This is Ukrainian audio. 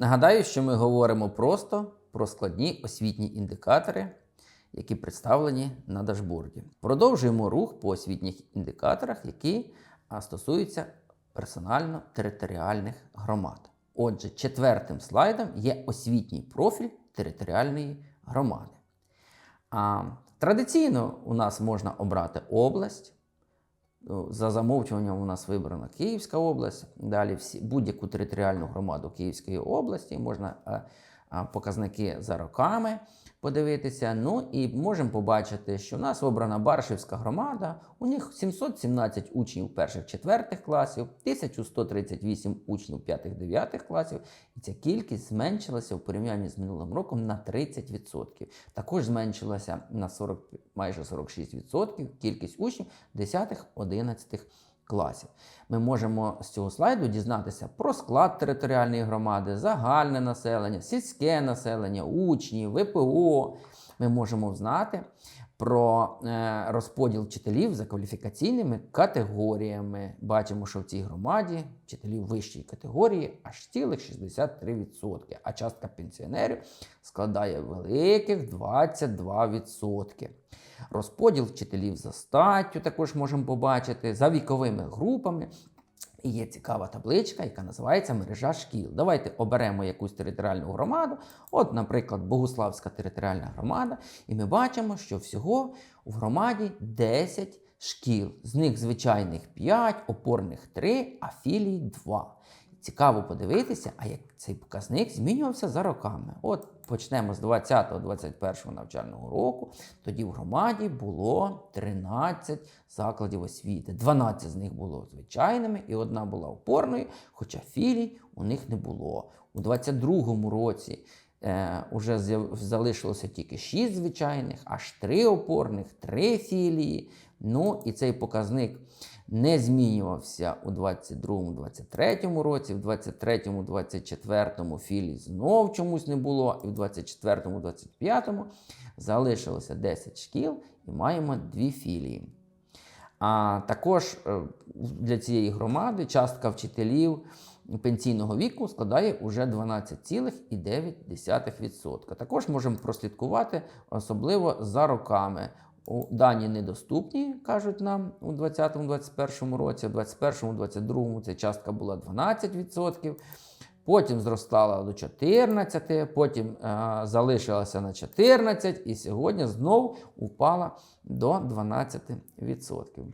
Нагадаю, що ми говоримо просто про складні освітні індикатори, які представлені на дашборді. Продовжуємо рух по освітніх індикаторах, які стосуються персонально-територіальних громад. Отже, четвертим слайдом є освітній профіль територіальної громади. А, традиційно у нас можна обрати область. Ну, За замовчуванням у нас вибрана Київська область. Далі будь-яку територіальну громаду Київської області можна е, показники за роками подивитися. Ну і можемо побачити, що в нас обрана Баршівська громада. У них 717 учнів перших-четвертих класів, 1138 учнів п'ятих-дев'ятих класів. І ця кількість зменшилася в порівнянні з минулим роком на 30%. Також зменшилася на 40, майже 46% кількість учнів 10-11 класів. Ми можемо з цього слайду дізнатися про склад територіальної громади, загальне населення, сільське населення, учні, ВПО. Ми можемо знати про е, розподіл вчителів за кваліфікаційними категоріями. Бачимо, що в цій громаді вчителів вищої категорії аж цілих 63%, а частка пенсіонерів складає великих 22%. Розподіл вчителів за статтю також можемо побачити, за віковими групами. Є цікава табличка, яка називається мережа шкіл. Давайте оберемо якусь територіальну громаду. От, наприклад, Богуславська територіальна громада. І ми бачимо, що всього в громаді 10 шкіл. З них звичайних 5, опорних 3, а філій 2. Цікаво подивитися, а як цей показник змінювався за роками. От почнемо з 20-21 навчального року. Тоді в громаді було 13 закладів освіти. 12 з них було звичайними, і одна була опорною, хоча філій у них не було. У 22-му році е, уже залишилося тільки 6 звичайних, аж 3 опорних, 3 філії. Ну і цей показник не змінювався у 22-23 році, в 23-24 філій знов чомусь не було, і в 24-25 залишилося 10 шкіл і маємо дві філії. А також е, для цієї громади частка вчителів пенсійного віку складає уже 12,9%. Також можемо прослідкувати, особливо за роками. Дані недоступні, кажуть нам у 2020-2021 році, у 2021-2022 ця частка була 12%. Потім зростала до 14, потім е, залишилася на 14 і сьогодні знову упала до 12%.